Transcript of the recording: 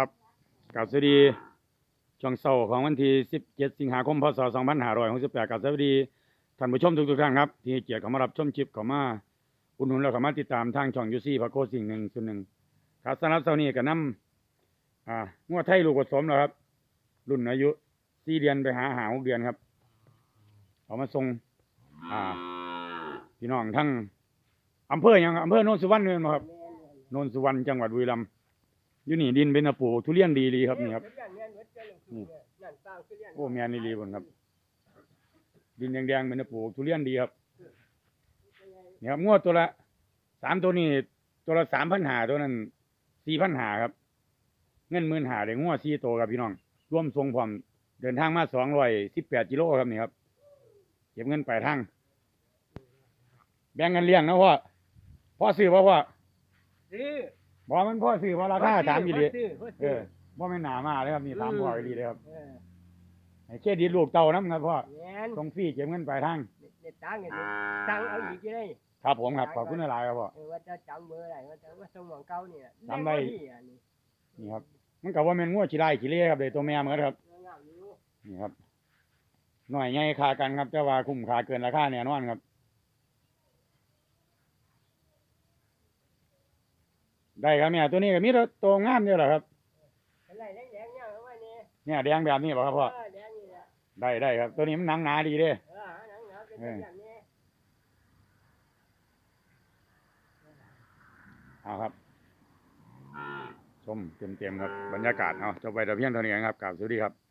ครับกราบสวัสดีช่วงเสาร์ของวันที่ 17 สิงหาคม พศ 2568กราบสวัสดีท่านผู้ชมทุกๆท่านครับ ที่เกียรติเข้ามารับชมคลิปเข้ามาอุดหนุนและเข้ามาติดตามทางช่องยูซี่พระโคสิ่งหนึ่งส่วนหนึ่งครับสำหรับเสาร์นี้ก็นำอ่างวดไทยลูกผสมแล้วครับ รุ่นอายุ4เดือนไปหาหา6เดือนครับเอามาส่งอ่าพี่น้องทั้งอำเภอยังอำเภอโนนสุวรรณเนี่ยครับโนนสุวรรณจังหวัดบุรีรัมย์ อยู่นี่ดินเป็นตะปูทุเรียนดีดีครับนี่ครับ นี่ โอ้แมนนี่ดีบนครับ ดินแดงๆเป็นตะปูทุเรียนดีครับนี่ครับงวดตัวละสามตัวนี้ตัวละสามพันหาตัวนั้นสี่พันหาครับ เงินหมื่นหาได้งวดสี่ตัวครับพี่น้องร่วมทรงพร้อมเดินทางมาสองร้อยสิบแปดกิโลครับนี่ครับเก็บเงินปลายทางแบ่งกันเลี้ยงนะพ่อพ่อซื้อป่ะพ่อซื้อ บอกมันพ่อซื้อเพราะราคาถามอีหลีซื้อพ่อเอซื้ออบ่แม่นหนามาเลยครับนี่ตามพ่ออีหลีเลยครับเออให้เครดิตลูกเต่านํครับพ่อแม่นส่งฟรีเก็บเงินปลายทางเด็ดตังค์เนี่ยตังค์เอาอีกจะได้ครับผมครับขอบคุณหลายๆครับพ่อเออว่าจะจำเบอร์อะไรว่าจะว่าส่งของเก่าเนี่ยจำได้แม่นบ่ดีอันนี้นี่ครับ มันก็ว่าแม่นงัวขี้ไล่ขี้เล่ครับได้ตัวแม่เหมือนครับงามอยู่นี่ครับหน่อยใหญ่ค่ากันครับแต่ว่าคุ้มค่าเกินราคาแน่นอนครับ ได้ครับเนี่ยตัวนี้ก็มีแต่ตัวงามเดียวแหละครับอะไรแดงๆเนี่ยเอาไว้นี่เนี่ยแดงแบบนี้บ่ครับพ่อเออแดงนี่แหละได้ได้ครับ ตัวนี้มันหนังหนาดีเด้ เออหนังหนาเป็นเออแบบนี้เอาครับ ชมเต็มๆครับบรรยากาศเอาจบไปแต่เพียงเท่านี้ครับกราบสวัสดีครับ